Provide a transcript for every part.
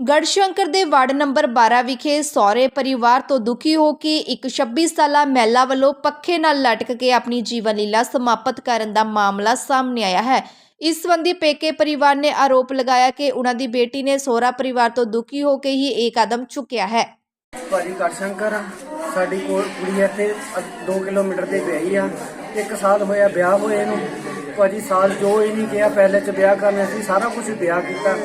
ਗੜਸ਼ੰਕਰ ਦੇ ward number 12 ਵਿਖੇ ਸਹੁਰੇ ਪਰਿਵਾਰ ਤੋਂ ਦੁਖੀ ਹੋ ਕੇ ਇੱਕ 26 ਸਾਲਾ ਮਹਿਲਾ ਵੱਲੋਂ ਪੱਖੇ ਨਾਲ ਲਟਕ ਕੇ ਆਪਣੀ ਜੀਵਨ ਲੀਲਾ ਸਮਾਪਤ ਕਰਨ ਦਾ ਮਾਮਲਾ ਸਾਹਮਣੇ ਆਇਆ ਹੈ। ਇਸ ਸੰਬੰਧੀ ਪੇਕੇ ਪਰਿਵਾਰ ਨੇ ਆਰੋਪ ਲਗਾਇਆ ਕਿ ਉਹਨਾਂ ਦੀ ਬੇਟੀ ਨੇ ਸਹੁਰਾ ਪਰਿਵਾਰ ਤੋਂ ਦੁਖੀ ਹੋ ਕੇ ਹੀ ਇਹ ਕਦਮ ਚੁੱਕਿਆ ਹੈ। ਭਾਜੀ ਕਟਸ਼ੰਕਰ ਆ ਸਾਡੀ ਕੋਲ ਕੁੜੀ ਇੱਥੇ 2 ਕਿਲੋਮੀਟਰ ਤੇ ਵਿਆਹੀ ਆ। ਇੱਕ ਸਾਲ ਹੋਇਆ ਵਿਆਹ ਹੋਏ ਨੂੰ। ਭਾਜੀ ਸਾਲ ਜੋ ਹੀ ਨਹੀਂ ਗਿਆ ਪਹਿਲੇ ਚ ਵਿਆਹ ਕਰਨਾ ਸੀ, ਸਾਰਾ ਕੁਝ ਵਿਆਹ ਕੀਤਾ।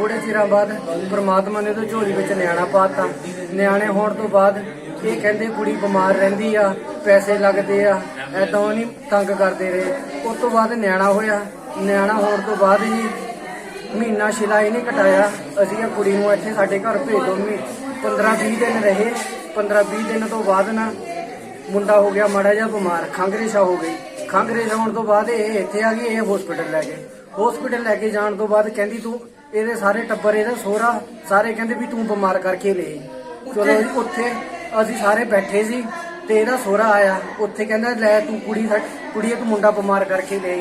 ਥੋੜੇ ਚਿਰਾਂ ਬਾਅਦ ਪ੍ਰਮਾਤਮਾ ਨੇ ਉਹਦੇ ਝੋਲੀ ਵਿੱਚ ਨਿਆਣਾ ਪਾਤਾ। ਨਿਆਣੇ ਹੋਣ ਤੋਂ ਬਾਅਦ ਇਹ ਕਹਿੰਦੇ ਕੁੜੀ ਬਿਮਾਰ ਰਹਿੰਦੀ ਆ, ਪੈਸੇ ਲੱਗਦੇ ਆ ਐਦਾਂ ਨਹੀਂ ਤੰਗ ਕਰਦੇ ਰਹੇ। ਉਸ ਤੋਂ ਬਾਅਦ ਨਿਆਣਾ ਹੋਇਆ। ਨਿਆਣਾ ਹੋਣ ਤੋਂ ਬਾਅਦ ਜੀ ਮਹੀਨਾ ਸ਼ਿਲਾਈ ਨਹੀਂ ਕਟਾਇਆ। ਅਸੀਂ ਇਹ ਕੁੜੀ ਨੂੰ ਇੱਥੇ ਸਾਡੇ ਘਰ ਭੇਜ ਦੋ ਮੀ 15 20 ਦਿਨ ਰਹੇ। 15 20 ਦਿਨ ਤੋਂ ਬਾਅਦ ਨਾ ਮੁੰਡਾ ਹੋ ਗਿਆ ਮਾੜਾ ਜਿਹਾ ਬਿਮਾਰ ਖੰਗਰੇਸ਼ਾ ਹੋ ਗਈ। ਖੰਗਰੇਸ਼ਾ ਹੋਣ ਤੋਂ ਬਾਅਦ ਇਹ ਇੱਥੇ ਆ ਗਈ, ਇਹ ਹਸਪੀਟਲ ਲੈ ਗਏ। ਹਸਪੀਟਲ ਲੈ ਕੇ ਜਾਣ ਤੋਂ ਬਾਅਦ ਕਹਿੰਦੀ ਤੂੰ ਇਹਦੇ ਸਾਰੇ ਟੱਬਰ ਇਹਦਾ ਸੋਹਰਾ ਸਾਰੇ ਕਹਿੰਦੇ ਵੀ ਤੂੰ ਬਿਮਾਰ ਕਰਕੇ ਲੈ। ਚਲੋ ਜੀ ਉੱਥੇ ਅਸੀਂ ਸਾਰੇ ਬੈਠੇ ਸੀ ਤੇ ਇਹਦਾ ਸੋਹਰਾ ਆਇਆ। ਉੱਥੇ ਕਹਿੰਦਾ ਲੈ ਤੂੰ ਕੁੜੀ ਕੁੜੀ ਤੂੰ ਮੁੰਡਾ ਬਿਮਾਰ ਕਰਕੇ ਲੈ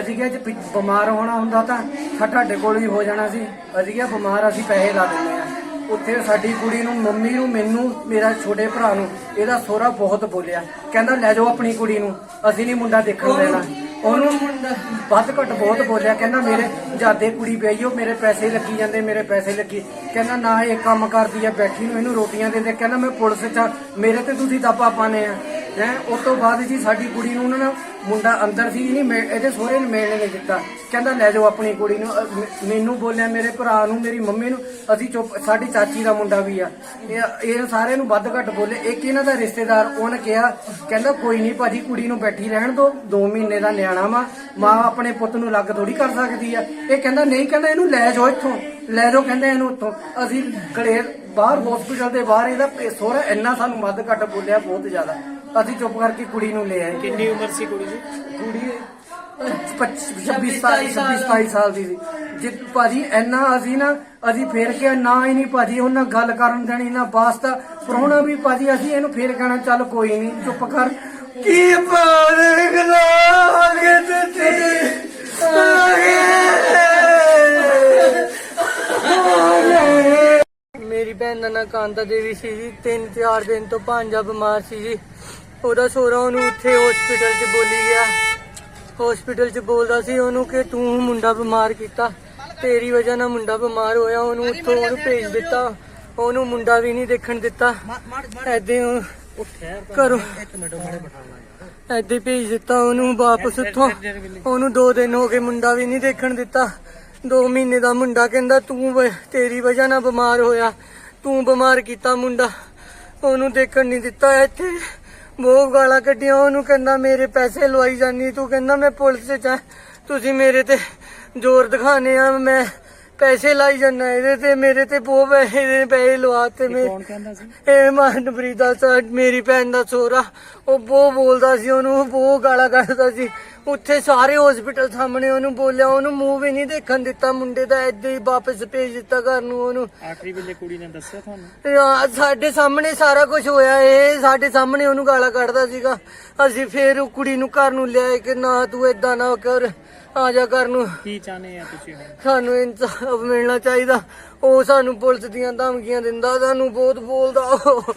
ਅਸੀਂ ਕਿਹਾ ਜੇ ਬਿਮਾਰ ਹੋਣਾ ਹੁੰਦਾ ਤਾਂ ਸਾ- ਤੁਹਾਡੇ ਕੋਲ ਵੀ ਹੋ ਜਾਣਾ ਸੀ। ਅਸੀਂ ਕਿਹਾ ਬਿਮਾਰ ਅਸੀਂ ਪੈਸੇ ਲਾ ਦਿੰਦੇ ਆ ਉੱਥੇ ਸਾਡੀ ਕੁੜੀ ਨੂੰ ਮੰਮੀ ਨੂੰ ਮੈਨੂੰ ਮੇਰਾ ਛੋਟੇ ਭਰਾ ਨੂੰ ਇਹਦਾ ਸੋਹਰਾ ਬਹੁਤ ਬੋਲਿਆ। ਕਹਿੰਦਾ ਲੈ ਜਾਓ ਆਪਣੀ ਕੁੜੀ ਨੂੰ ਅਸੀਂ ਨਹੀਂ ਮੁੰਡਾ ਦੇਖਣ ਦੇਣਾ। ਉਹਨੂੰ ਵੱਧ ਘੱਟ ਬਹੁਤ ਬੋਲਿਆ, ਕਹਿੰਦਾ ਮੇਰੇ ਜਾਦੇ ਕੁੜੀ ਪਈ ਉਹ ਮੇਰੇ ਪੈਸੇ ਲੱਗੀ ਜਾਂਦੇ, ਮੇਰੇ ਪੈਸੇ ਲੱਗੀ। ਕਹਿੰਦਾ, ਨਾ, ਇਹ ਕੰਮ ਕਰਦੀ ਆ, ਬੈਠੀ ਨੂੰ ਇਹਨੂੰ ਰੋਟੀਆਂ ਦਿੰਦੇ। ਕਹਿੰਦਾ, ਮੈਂ ਪੁਲਿਸ ਚ ਮੇਰੇ ਤੇ ਤੁਸੀਂ ਦਾਪਾ ਪਾਣੇ ਆ। ਹੈ ਉਸ ਤੋਂ ਬਾਅਦ ਜੀ ਸਾਡੀ ਕੁੜੀ ਨੂੰ ਉਹਨਾਂ ਨੇ ਮੁੰਡਾ ਅੰਦਰ ਸੀ ਨਹੀਂ ਮਿਲ- ਇਹਦੇ ਸਹੁਰੇ ਨੇ ਮਿਲਣ ਨਹੀਂ ਦਿੱਤਾ। ਕਹਿੰਦਾ ਲੈ ਜਾਓ ਆਪਣੀ ਕੁੜੀ ਨੂੰ ਅ, ਮ- ਮੈਨੂੰ ਬੋਲਿਆ ਮੇਰੇ ਭਰਾ ਨੂੰ ਮੇਰੀ ਮੰਮੀ ਨੂੰ ਅਸੀਂ ਚੁੱਪ ਸਾਡੀ ਚਾਚੀ ਦਾ ਮੁੰਡਾ ਵੀ ਆ। ਇਹ ਇਹ ਸਾਰਿਆਂ ਨੂੰ ਵੱਧ ਘੱਟ ਬੋਲੇ। ਇੱਕ ਇਹਨਾਂ ਦਾ ਰਿਸ਼ਤੇਦਾਰ ਉਹਨੇ ਕਿਹਾ ਕਹਿੰਦਾ ਕੋਈ ਨਹੀਂ ਭਾਜੀ ਕੁੜੀ ਨੂੰ ਬੈਠੀ ਰਹਿਣ ਦੋ 2 ਮਹੀਨੇ ਦਾ ਨਿਆਣਾ ਵਾ ਮਾਂ ਆਪਣੇ ਪੁੱਤ ਨੂੰ ਲੱਗ ਥੋੜੀ ਕਰ ਸਕਦੀ ਆ। ਇਹ ਕਹਿੰਦਾ ਨਹੀਂ ਕਹਿੰਦਾ ਇਹਨੂੰ ਲੈ ਜਾਓ ਇੱਥੋਂ ਲੈ ਜਾਓ ਕਹਿੰਦਾ ਇਹਨੂੰ ਉੱਥੋਂ। ਅਸੀਂ ਗਲੇ ਬਾਹਰ ਹਸਪੀਟਲ ਦੇ ਬਾਹਰ ਇਹਦਾ ਸੋਹਰਾ ਇੰਨਾ ਸਾਨੂੰ ਵੱਧ ਘੱਟ ਬੋਲਿਆ ਬਹੁਤ ਜ਼ਿਆਦਾ। ਅਸੀਂ ਚੁੱਪ ਕਰਕੇ ਕੁੜੀ ਨੂੰ ਲੈ ਆਏ। ਕਿੰਨੀ ਉਮਰ ਸੀ ਕੁੜੀ ਦੀ? ਕੁੜੀ 26 27 ਸਾਲ ਦੀ ਸੀ। ਜੇ ਭਾਜੀ ਇੰਨਾ ਅਸੀਂ ਨਾ ਅਸੀਂ ਫੇਰ ਕੇ ਨਾ ਹੀ ਨਹੀਂ ਭਾਜੀ ਉਹਨਾਂ ਗੱਲ ਕਰਨ ਦੇਣੀ ਨਾ ਵਾਸਤਾ। ਪ੍ਰਾਹੁਣਾ ਵੀ ਭਾਜੀ ਅਸੀਂ ਇਹਨੂੰ ਫੇਰ ਕਹਿਣਾ ਚੱਲ ਕੋਈ ਨਹੀਂ ਚੁੱਪ ਕਰ। ਕੀ ਪਾਣੇ ਗਲਾਗੇ ਤੇ ਮੇਰੀ ਭੈਣ ਦਾ ਨਾਂ ਕਾਂਤਾ ਦੇਵੀ ਸੀ ਜੀ ਤਿੰਨ ਚਾਰ ਦਿਨ ਤੋਂ ਭਾਂਜਾ ਬਿਮਾਰ ਸੀ ਜੀ। ਉਹਦਾ ਸੋਹਰਾ ਉਹਨੂੰ ਉੱਥੇ ਹਸਪੀਟਲ 'ਚ ਬੋਲੀ ਗਿਆ। ਹਸਪੀਟਲ 'ਚ ਬੋਲਦਾ ਸੀ ਉਹਨੂੰ ਕਿ ਤੂੰ ਮੁੰਡਾ ਬਿਮਾਰ ਕੀਤਾ। ਤੇਰੀ ਵਜ੍ਹਾ ਨਾਲ ਮੁੰਡਾ ਬਿਮਾਰ ਹੋਇਆ ਉਹਨੂੰ ਉੱਥੋਂ ਉਹਨੂੰ ਭੇਜ ਦਿੱਤਾ। ਉਹਨੂੰ ਮੁੰਡਾ ਵੀ ਨਹੀਂ ਦੇਖਣ ਦਿੱਤਾ। ਐਦਾਂ ਕਰੋ ਐਦਾਂ ਭੇਜ ਦਿੱਤਾ ਉਹਨੂੰ ਵਾਪਸ ਉੱਥੋਂ। ਉਹਨੂੰ 2 ਦਿਨ ਹੋ ਗਏ ਮੁੰਡਾ ਵੀ ਨਹੀਂ ਦੇਖਣ ਦਿੱਤਾ। 2 ਮਹੀਨੇ ਦਾ ਮੁੰਡਾ ਕਹਿੰਦਾ ਤੂੰ ਤੇਰੀ ਵਜ੍ਹਾ ਨਾਲ ਬਿਮਾਰ ਹੋਇਆ। ਤੂੰ ਬਿਮਾਰ ਕੀਤਾ ਮੁੰਡਾ। ਉਹਨੂੰ ਦੇਖਣ ਨਹੀਂ ਦਿੱਤਾ ਇੱਥੇ। ਬਹੁਤ ਗਾਲਾਂ ਕੱਢੀਆਂ। ਉਹਨੂੰ ਕਹਿੰਦਾ, ਮੇਰੇ ਪੈਸੇ ਲਵਾਈ ਜਾਨੀ, ਤੂੰ ਕਹਿੰਦਾ, ਮੈਂ ਪੁਲਿਸ 'ਚ ਆ। ਤੁਸੀਂ ਮੇਰੇ ਤੇ ਜ਼ੋਰ ਦਿਖਾਣੇ ਆ, ਮੈਂ ਪੈਸੇ ਲਾਈ ਜਾਂਦਾ ਇਹਦੇ ਤੇ ਮੇਰੇ ਤੇ ਬਹੁਤ ਪੈਸੇ ਦੇ ਪੈਸੇ ਲਵਾਤੇ ਮੈਂ ਕੌਣ ਕਹਿੰਦਾ ਸੀ? ਇਹ ਮਨਪ੍ਰੀਤ ਦਾ ਸਾ ਮੇਰੀ ਭੈਣ ਦਾ ਸੋਹਰਾ ਉਹ ਬਹੁਤ ਬੋਲਦਾ ਸੀ ਉਹਨੂੰ ਬਹੁਤ ਗਾਲਾਂ ਕੱਢਦਾ ਸੀ। ਉੱਥੇ ਸਾਰੇ ਹਸਪੀਟਲ ਸਾਹਮਣੇ ਉਹਨੂੰ ਬੋਲਿਆ ਉਹਨੂੰ ਮੂੰਹ ਵੀ ਨਹੀਂ ਦੇਖਣ ਦਿੱਤਾ ਮੁੰਡੇ ਦਾ ਏਦਾਂ ਹੀ ਵਾਪਸ ਭੇਜ ਦਿੱਤਾ ਘਰ ਨੂੰ ਉਹਨੂੰ। ਆਖਰੀ ਵੇਲੇ ਕੁੜੀ ਨੇ ਦੱਸਿਆ ਤੁਹਾਨੂੰ? ਤੇ ਆ ਸਾਡੇ ਸਾਹਮਣੇ ਸਾਰਾ ਕੁਝ ਹੋਇਆ ਇਹ ਸਾਡੇ ਸਾਹਮਣੇ ਉਹਨੂੰ ਗਾਲਾਂ ਕੱਢਦਾ ਸੀਗਾ। ਅਸੀਂ ਫੇਰ ਉਹ ਕੁੜੀ ਨੂੰ ਘਰ ਨੂੰ ਲਿਆਏ ਕਿ ਨਾ ਤੂੰ ਏਦਾਂ ਨਾ ਕਰ। ਆ ਜਾ ਘਰ ਨੂੰ। ਕੀ ਚਾਹਨੇ ਆ ਤੁਸੀਂ ਹੁਣ? ਸਾਨੂੰ ਇਨਸਾਫ ਮਿਲਣਾ ਚਾਹੀਦਾ। ਉਹ ਸਾਨੂੰ ਪੁਲਿਸ ਦੀਆਂ ਧਮਕੀਆਂ ਦਿੰਦਾ ਸਾਨੂੰ ਬਹੁਤ ਬੋਲਦਾ। ਉਹ